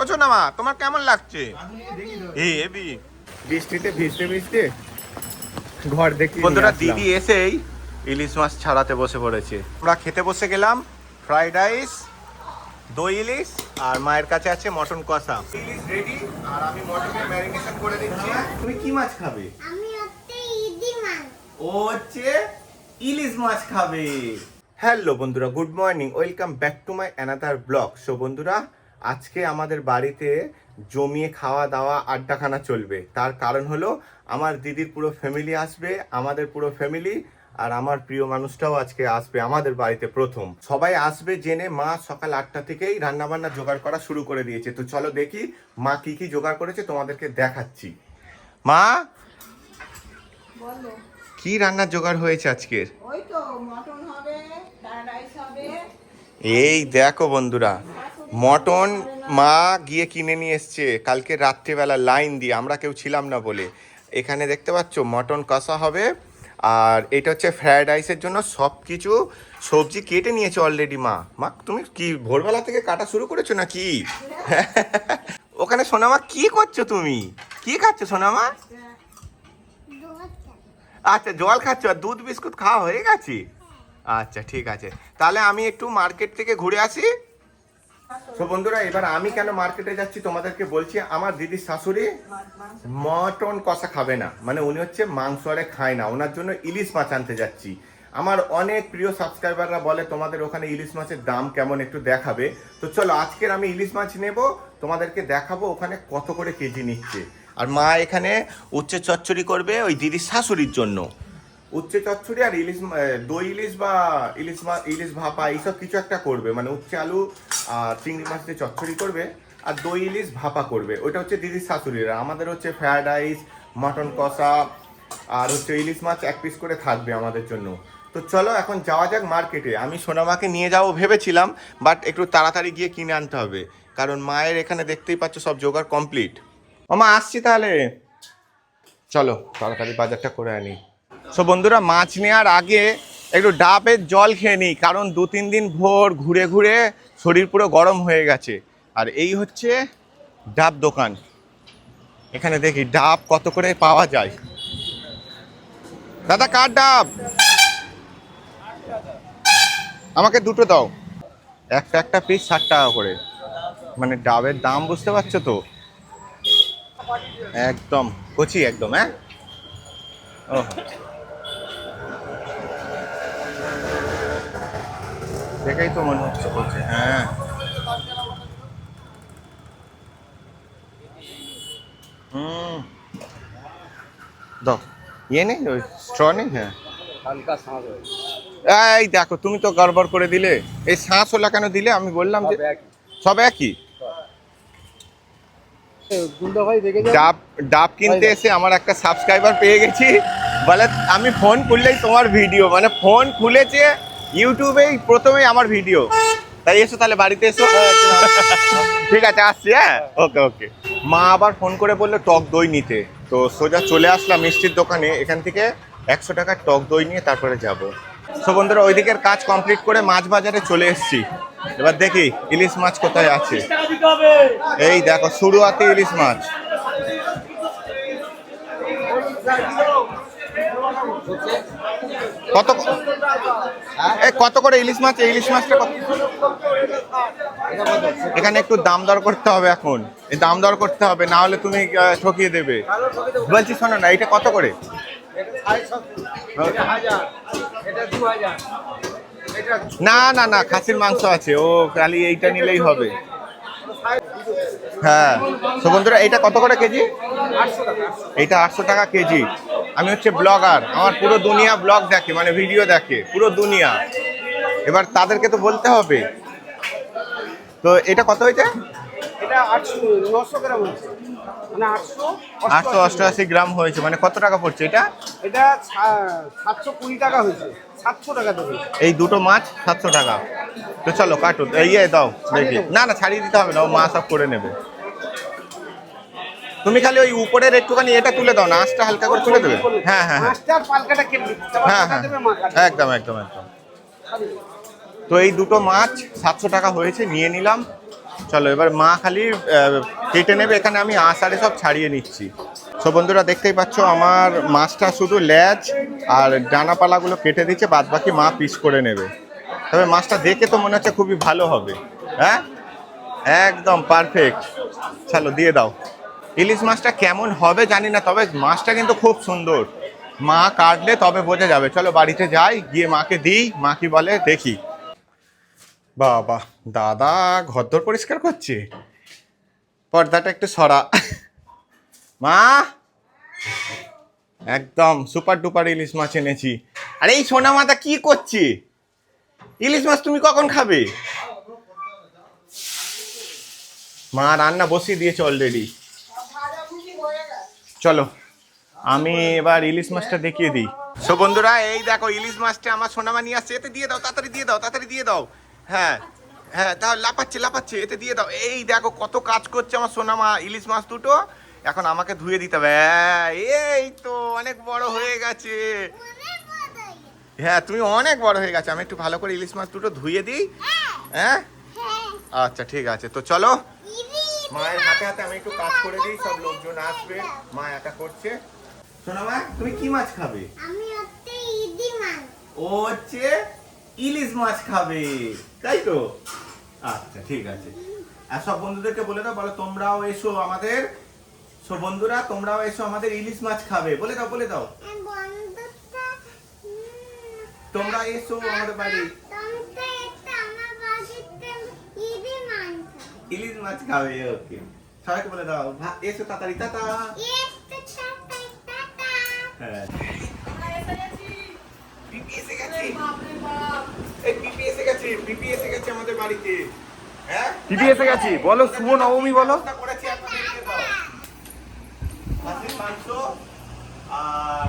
ওছো না মা তোমার কেমন লাগছে? এই এবি বৃষ্টিতে ভিজতে ভিজতে ঘর দেখি বন্ধুরা দিদি এসেই ইলিশ মাছ ছাড়াতে বসে পড়েছে। আমরা খেতে বসে গেলাম ফ্রাইড রাইস দই ইলিশ আর মায়ের কাছে আছে মটন কষা। ইলিশ রেডি আর আমি মটনের ম্যারিনেশন করে দিচ্ছি। তুমি কি মাছ খাবে? আমি হচ্ছে ইদি মাছ। ও হচ্ছে ইলিশ মাছ খাবে। হ্যালো বন্ধুরা good morning welcome back to my another blog. So বন্ধুরা আজকে আমাদের বাড়িতে জমিয়ে খাওয়া দাওয়া আড্ডাখানা চলবে। তার কারণ হলো আমার দিদির পুরো ফ্যামিলি আসবে আমাদের পুরো ফ্যামিলি আর আমার প্রিয় মানুষটাও আজকে আসবে আমাদের বাড়িতে প্রথম। সবাই আসবে জেনে মা সকাল আটটা থেকেই রান্নাবান্না জোগাড় করা শুরু করে দিয়েছে। তো চলো দেখি মা কি কি জোগাড় করেছে তোমাদেরকে দেখাচ্ছি। মা! কি রান্নার জোগাড় হয়েছে আজকের? এই দেখো বন্ধুরা মটন মা গিয়ে কিনে নিয়ে এসছে। কালকে রাত্রিবেলা লাইন দিয়ে, আমরা কেউ ছিলাম না বলে। এখানে দেখতে পাচ্ছ, মটন কষা হবে। আর এটা হচ্ছে ফ্রায়েড রাইসের জন্য সব কিছু সবজি কেটে নিয়েছে অলরেডি মা। মা, তুমি কি ভোরবেলা থেকে কাটা শুরু করেছ না কি ওখানে সোনামা কি করছ তুমি? কি খাচ্ছ সোনামা? আচ্ছা জল খাচ্ছ আর দুধ বিস্কুট খাওয়া হয়ে গেছে? আচ্ছা ঠিক আছে। তাহলে আমি একটু মার্কেট থেকে ঘুরে আসি। তো বন্ধুরা, এবার আমি কেন মার্কেটে যাচ্ছি তোমাদেরকে বলছি, আমার দিদির শাশুড়ি মটন কষা খাবে না। মানে উনি হচ্ছে মাংস আরে খায় না, ওনার জন্য ইলিশ মাছ আনতে যাচ্ছি। আমার অনেক প্রিয় সাবস্ক্রাইবাররা বলে, তোমাদের ওখানে ইলিশ মাছের দাম কেমন একটু দেখাবে। তো চলো, আজকের আমি ইলিশ মাছ নেব, তোমাদেরকে দেখাবো ওখানে কত করে কেজি নিচ্ছে। আর মা এখানে উচ্চে চচ্চড়ি করবে ওই দিদির শাশুড়ির জন্য। উচ্চে চচ্চড়ি আর ইলিশ দই ইলিশ বা ইলিশ ইলিশ ভাপা, এইসব কিছু একটা করবে। মানে উচ্ছে আলু আর চিংড়ি মাছ দিয়ে চচ্চড়ি করবে আর দই ইলিশ ভাপা করবে। ওইটা হচ্ছে দিদির শাশুড়িরা। আমাদের হচ্ছে ফ্রায়েড রাইস, মটন কষা আর হচ্ছে ইলিশ মাছ এক পিস করে থাকবে আমাদের জন্য। তো চলো এখন যাওয়া যাক মার্কেটে। আমি সোনামাকে নিয়ে যাব ভেবেছিলাম, বাট একটু তাড়াতাড়ি গিয়ে কিনে আনতে হবে। কারণ মায়ের এখানে দেখতেই পাচ্ছ সব জোগাড় কমপ্লিট। মামা আসছি তাহলে। চলো, তাড়াতাড়ি বাজারটা করে আনি। সো বন্ধুরা, মাছ নেওয়ার আগে একটু ডাবের জল খেয়ে নিই, কারণ দু তিন দিন ভোর ঘুরে ঘুরে শরীর পুরো গরম হয়ে গেছে। আর এই হচ্ছে ডাব দোকান। এখানে দেখি ডাব কত করে পাওয়া যায়। দাদা, কার ডাব? আমাকে দুটো দাও। একটা একটা পিস ষাট টাকা করে। মানে ডাবের দাম বুঝতে পারছ তো? একদম, কচি একদম হ্যাঁ? ও দেখেই তো মনে হচ্ছে বলছে হ্যাঁ। হুম। দাও। ইয়ে নেই ওই স্ট্র নেই? হ্যাঁ। এই দেখো তুমি তো গড়বড় করে দিলে। এই শ্বাস ওলা কেন দিলে? আমি বললাম যে সব একই। ডাব ডাব কিনতে এসে আমার একটা সাবস্ক্রাইবার পেয়ে গেছি। বলে আমি ফোন খুললেই তোমার ভিডিও মানে ফোন খুলেছে ইউটিউবেই প্রথমেই আমার ভিডিও। তাই এসো তাহলে বাড়িতে এসো। ঠিক আছে, আসছি হ্যাঁ? ওকে ওকে। মা আবার ফোন করে বলল, টক দই নিতে। তো সোজা চলে আসলাম মিষ্টির দোকানে। এখান থেকে একশো টাকার টক দই নিয়ে তারপরে যাব। তো বন্ধুরা ওই দিকের কাজ কমপ্লিট করে মাছ বাজারে চলে এসেছি। এবার দেখি, ইলিশ মাছ কোথায় আছে? এই দেখো, শুরুয়াতে ইলিশ মাছ। কত কত করে ইলিশ মাছ? ইলিশ মাছটা কত? এখানে একটু দাম দর করতে হবে এখন। এই দাম দর করতে হবে, না হলে তুমি ঠকিয়ে দেবে। বলছি, শোনো না এটা কত করে? না না না, খাসির মাংস আছে। ও, খালি এইটা নিলেই হবে। হ্যাঁ। তো বন্ধুরা এটা কত করে কেজি? এটা আটশো টাকা কেজি। আমি হচ্ছে ব্লগার। আমার পুরো দুনিয়া ব্লগ দেখে মানে ভিডিও দেখে, পুরো দুনিয়া। এবার তাদেরকে তো বলতে হবে। তো এটা কত হয়েছে? এটা আটশো, নশো মানে আটশো আটশো অষ্টআশি গ্রাম হয়েছে মানে কত টাকা পড়ছে এটা? এটা সাতশো কুড়ি টাকা হয়েছে সাতশো টাকা দেবে। এই দুটো মাছ সাতশো টাকা। তো চলো কাটো ইয়ে দাও দেখি। না না ছাড়িয়ে দিতে হবে না ও মা সব করে নেবে। তুমি খালি ওই উপরের একটুখানি এটা তুলে দাও না আঁচটা হালকা করে তুলে দেবে? হ্যাঁ হ্যাঁ হ্যাঁ। হ্যাঁ হ্যাঁ। একদম একদম একদম। তো এই দুটো মাছ সাতশো টাকা হয়েছে নিয়ে নিলাম। চলো এবার মা খালি কেটে নেবে, এখানে আমি আষাঢ়ে সব ছাড়িয়ে নিচ্ছি। সো বন্ধুরা, দেখতেই পাচ্ছ, আমার মাছটা শুধু ল্যাজ আর ডানাপালাগুলো কেটে দিচ্ছে বাদ বাকি মা পিস করে নেবে। তবে মাছটা দেখে তো মনে হচ্ছে খুবই ভালো হবে। হ্যাঁ? একদম পারফেক্ট চলো, দিয়ে দাও। ইলিশ মাছটা কেমন হবে জানি না, তবে মাছটা কিন্তু খুব সুন্দর। মা কাটলে তবে বোঝা যাবে। চলো, বাড়িতে যাই, গিয়ে মাকে দিই। মা কি বলে, দেখি। বাবা, দাদা ঘরদোর পরিষ্কার করছে? পর্দাটা একটু সরা। মা! একদম সুপার ডুপার ইলিশ মাছ এনেছি। আরে এই সোনা মাতা কি করছে? ইলিশ মাছ তুমি কখন খাবে? মা, রান্না বসিয়ে দিয়েছে অলরেডি চলো, আমি এবার ইলিশ মাছটা দেখিয়ে দিই। সো বন্ধুরা, এই দেখো, ইলিশ মাছটা আমার সোনামা নিয়ে আসছে। এতে দিয়ে দাও, তাড়াতাড়ি দিয়ে দাও, তাড়াতাড়ি দিয়ে দাও। হ্যাঁ হ্যাঁ তাহলে লাপাচ্ছে লাপাচ্ছে এতে দিয়ে দাও। এই দেখো কত কাজ করছে আমার সোনামা ইলিশ মাছ দুটো। এখন আমাকে ধুয়ে দিতে হবে। হ্যাঁ, এই তো অনেক বড় হয়ে গেছে। হয়ে তুমি অনেক বড় হয়ে গেছে। আমি একটু ভালো করে ইলিশ মাছ দুটো ধুয়ে দিই। হ্যাঁ? আচ্ছা ঠিক আছে। তো চলো। মায়ের হাতে হাতে আমি একটু কাজ করে দিই সব লোকজন আসবে। মা একা করছে। শোনো মা তুমি কি মাছ খাবে? আমি হচ্ছে ইলিশ মাছ খাবে। তাই তো? আচ্ছা ঠিক আছে। আর সব বন্ধুদেরকে বলে দাও বলো তোমরাও এসো আমাদের সব বন্ধুরা তোমরাও এসো আমাদের ইলিশ মাছ খাবে। বলে দাও বলে দাও। তোমরা এসো আমাদের বাড়ি। ইলিশ মাছ খাবে। ওকে। সবাইকে বলে দাও ভা- এসো তাড়াতাড়ি টাটা। টাটা। হ্যাঁ। এসে গেছে। গেছে পিপি এসে গেছে আমাদের বাড়িতে। হ্যাঁ? গেছি। বলো শুভ নবমী বলো। করেছি আপনাদের দাও। খাসির মাংস আর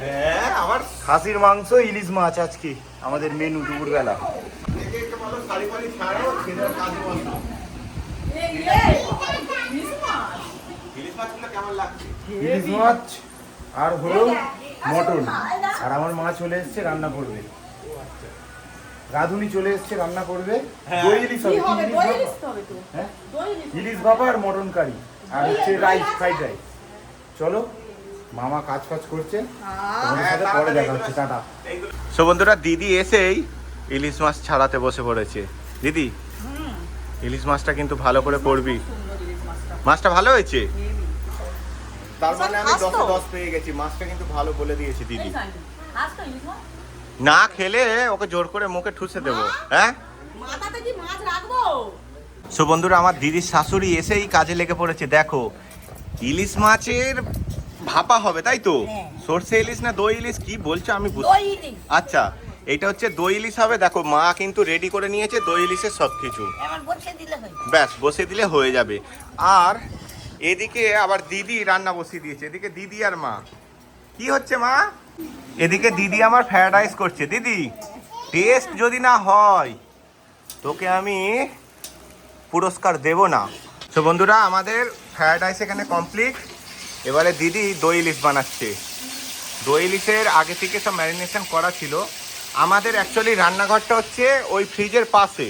হ্যাঁ আমার খাসির মাংস ইলিশ মাছ আজকে আমাদের মেনু দুপুরবেলা। ইলিশ মাছ আর হলো মটন। আর আমার মা চলে এসছে রান্না করবে। রাধুনি চলে এসছে রান্না করবে। হ্যাঁ। দই ইলিশ হবে ইলিশ দই ভাপা? ইলিশ হবে তো। হ্যাঁ? ইলিশ ইলিশ আর মটন কারি। আর হচ্ছে রাইস ফ্রাইড রাইস চলো মামা কাজ ফাজ করছে। সাথে পরে দেখা হচ্ছে টাটা। সো বন্ধুরা দিদি এসেই ইলিশ মাছ ছাড়াতে বসে পড়েছে। দিদি ইলিশ মাছটা কিন্তু ভালো করে করবি। মাছটা। ভালো হয়েছে? তার মানে আমি? দশে দশ পেয়ে গেছি। মাছটা কিন্তু ভালো বলে দিয়েছি দিদি। তো ইলিশ মাছ? না খেলে ওকে জোর করে মুখে ঠুসে দেবো। হ্যাঁ? সো বন্ধুরা আমার দিদির শাশুড়ি এসেই কাজে লেগে পড়েছে দেখো। ইলিশ মাছের ভাপা হবে তাই তো? হ্যাঁ। সর্ষে ইলিশ না দই ইলিশ? কি বলছো আমি আচ্ছা এটা হচ্ছে দই ইলিশ হবে। দেখো মা কিন্তু রেডি করে নিয়েছে দই ইলিশের সব কিছু ব্যাস বসে দিলে হয়ে যাবে। আর এদিকে আবার দিদি রান্না বসিয়ে দিয়েছে এদিকে দিদি আর মা। কি হচ্ছে মা? এদিকে দিদি আমার ফ্রাইড রাইস করছে। দিদি টেস্ট যদি না হয়, তোকে আমি পুরস্কার দেব না। তো বন্ধুরা, আমাদের ফ্রাইড রাইস এখানে কমপ্লিট এবারে দিদি দই ইলিশ বানাচ্ছে। দই ইলিশের আগে থেকে সব ম্যারিনেশন করা ছিল। আমাদের অ্যাকচুয়ালি রান্নাঘরটা হচ্ছে ওই ফ্রিজের পাশে।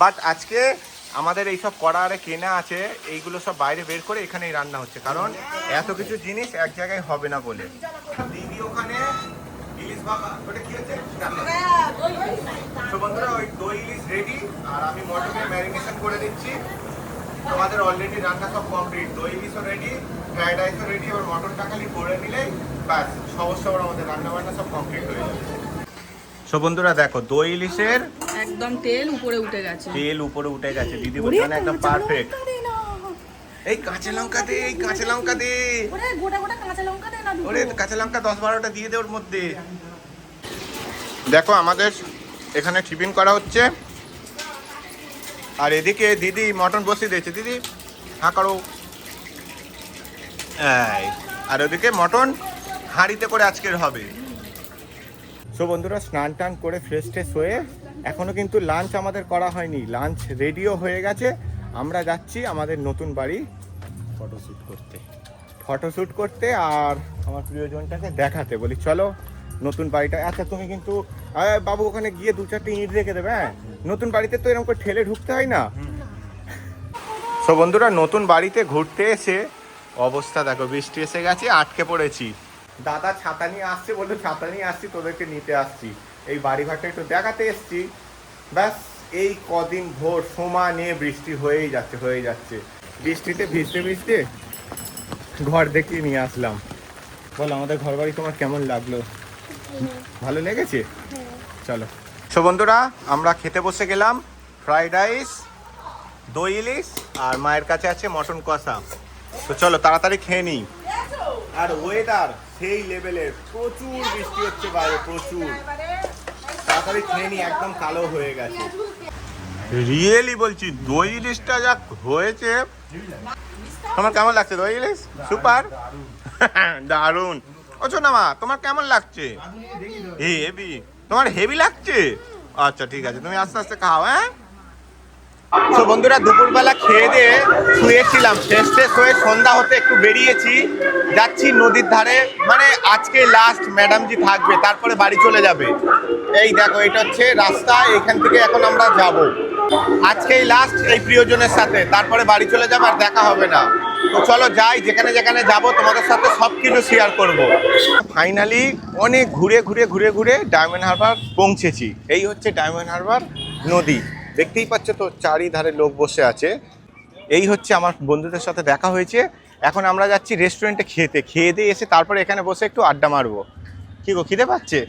বাট আজকে আমাদের এইসব কড়া আরে কেনা আছে, এইগুলো সব বাইরে বের করে এখানেই রান্না হচ্ছে। কারণ এত কিছু জিনিস এক জায়গায় হবে না বলে দিদি ওখানে ইলিশ বাবা ওটা কি হচ্ছে রান্না হ্যাঁ দই ইলিশ তো বন্ধুরা ওই দই ইলিশ রেডি আর আমি মটনের ম্যারিনেশন করে দিচ্ছি তোমাদের অলরেডি রান্না সব কমপ্লিট দই ইলিশও রেডি ফ্রাইড রাইসও রেডি এবার মটনটা খালি করে নিলেই ব্যাস সমস্যা আমাদের রান্না বান্না সব কমপ্লিট হয়ে যাবে। সো বন্ধুরা দেখো দই ইলিশের একদম তেল উপরে উঠে গেছে। তেল উপরে উঠে গেছে। দিদি বলছে একদম পারফেক্ট এই কাঁচা লঙ্কা দে এই কাঁচা লঙ্কা দে। ওরে গোটা গোটা কাঁচা লঙ্কা দে না ওরে কাঁচা লঙ্কা দশ বারোটা দিয়ে দে ওর মধ্যে। দেখো আমাদের এখানে টিফিন করা হচ্ছে। আর এদিকে দিদি মটন বসিয়ে দিয়েছে। দিদি হ্যাঁ করো। আর ওদিকে মটন হাঁড়িতে করে আজকের হবে। সো বন্ধুরা স্নান টান করে ফ্রেশ ট্রেশ হয়ে এখনও কিন্তু লাঞ্চ আমাদের করা হয়নি। লাঞ্চ রেডিও হয়ে গেছে। আমরা যাচ্ছি আমাদের নতুন বাড়ি ফটোশ্যুট করতে। ফটোশ্যুট করতে আর আমার প্রিয়জনটাকে দেখাতে। বলি চলো নতুন বাড়িটা। আচ্ছা তুমি কিন্তু বাবু ওখানে গিয়ে দু চারটে ইট রেখে দেবে হ্যাঁ? নতুন বাড়িতে তো এরকম করে ঠেলে ঢুকতে হয় না? সো বন্ধুরা নতুন বাড়িতে ঘুরতে এসে অবস্থা দেখো বৃষ্টি এসে গেছে আটকে পড়েছি। দাদা ছাতা নিয়ে আসছে বলতে ছাতা নিয়ে আসছি তোদেরকে নিতে আসছি। এই বাড়ি ঘরটা একটু দেখাতে এসছি। ব্যাস এই কদিন ভোর সমানে বৃষ্টি হয়েই যাচ্ছে হয়ে যাচ্ছে। বৃষ্টিতে ভিজতে ভিজতে ঘর দেখিয়ে নিয়ে আসলাম। বল আমাদের ঘর বাড়ি তোমার কেমন লাগল? ভালো লেগেছে? চলো। সো বন্ধুরা আমরা খেতে বসে গেলাম ফ্রাইড রাইস দই ইলিশ আর মায়ের কাছে আছে মটন কষা। তো চলো তাড়াতাড়ি খেয়ে নিই। আর ওয়েদার সেই লেভেলের প্রচুর বৃষ্টি হচ্ছে বাইরে প্রচুর। তাড়াতাড়ি খেয়ে নিই একদম কালো হয়ে গেছে। রিয়েলি বলছি দই ইলিশটা যা হয়েছে। তোমার কেমন লাগছে দই ইলিশ? সুপার। দারুণ। ও না মা, তোমার কেমন লাগছে? হেভি তোমার হেভি লাগছে? আচ্ছা ঠিক আছে, তুমি আস্তে আস্তে খাও হ্যাঁ? তো বন্ধুরা, দুপুরবেলা খেয়ে দিয়ে শুয়েছিলাম। শেষ শেষ হয়ে সন্ধ্যা হতে একটু বেরিয়েছি। যাচ্ছি নদীর ধারে। মানে আজকে লাস্ট ম্যাডামজি থাকবে, তারপরে বাড়ি চলে যাবে। এই দেখো, এটা হচ্ছে রাস্তা, এখান থেকে এখন আমরা যাব। আজকেই লাস্ট এই প্রিয়জনের সাথে, তারপরে বাড়ি চলে যাবে আর দেখা হবে না। তো চলো যাই, যেখানে যেখানে যাব, তোমাদের সাথে সব কিছু শেয়ার করব। ফাইনালি অনেক ঘুরে ঘুরে ঘুরে ঘুরে ডায়মন্ড হারবার পৌঁছেছি। এই হচ্ছে ডায়মন্ড হারবার নদী। দেখতেই পাচ্ছ তো, চারিধারে লোক বসে আছে। এই হচ্ছে আমার বন্ধুদের সাথে দেখা হয়েছে। এখন আমরা যাচ্ছি রেস্টুরেন্টে খেতে। খেয়ে দিয়ে এসে তারপরে এখানে বসে একটু আড্ডা মারবো। কি গো, খিদে পাচ্ছে?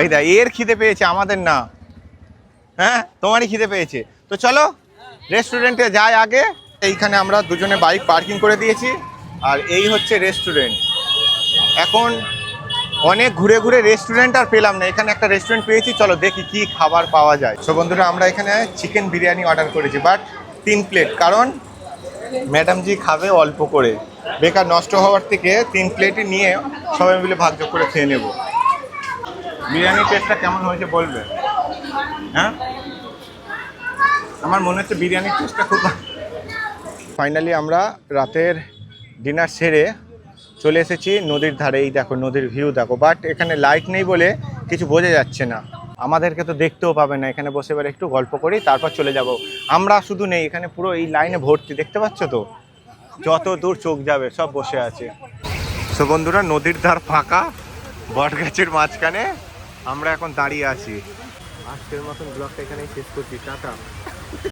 এই দা এর খিদে পেয়েছে, আমাদের না। হ্যাঁ তোমারই খিদে পেয়েছে। তো চলো রেস্টুরেন্টে যাই আগে। এইখানে আমরা দুজনে বাইক পার্কিং করে দিয়েছি। আর এই হচ্ছে রেস্টুরেন্ট এখন অনেক ঘুরে ঘুরে রেস্টুরেন্ট আর পেলাম না। এখানে একটা রেস্টুরেন্ট পেয়েছি। চলো দেখি কি খাবার পাওয়া যায়। সো বন্ধুরা, আমরা এখানে চিকেন বিরিয়ানি অর্ডার করেছি বাট তিন প্লেট কারণ ম্যাডামজি খাবে অল্প করে। বেকার নষ্ট হওয়ার থেকে তিন প্লেটই নিয়ে সবাই মিলে ভাগ্য করে খেয়ে নেব। বিরিয়ানির টেস্টটা কেমন হয়েছে বলবে? হ্যাঁ? আমার মনে হচ্ছে বিরিয়ানির টেস্টটা খুব ফাইনালি আমরা রাতের ডিনার সেরে চলে এসেছি নদীর ধারে। এই দেখো, নদীর ভিউ দেখো। বাট এখানে লাইট নেই বলে কিছু বোঝা যাচ্ছে না। আমাদেরকে তো দেখতেও পাবে না। এখানে বসে এবার একটু গল্প করি, তারপর চলে যাব। আমরা শুধু নেই, এখানে পুরো এই লাইনে ভর্তি। দেখতে পাচ্ছ তো? যত দূর চোখ যাবে, সব বসে আছে। সো বন্ধুরা, নদীর ধার ফাঁকা বট গাছের মাঝখানে। আমরা এখন দাঁড়িয়ে আছি। আজকের মতন ব্লগটা এখানেই শেষ করছি। টাটা।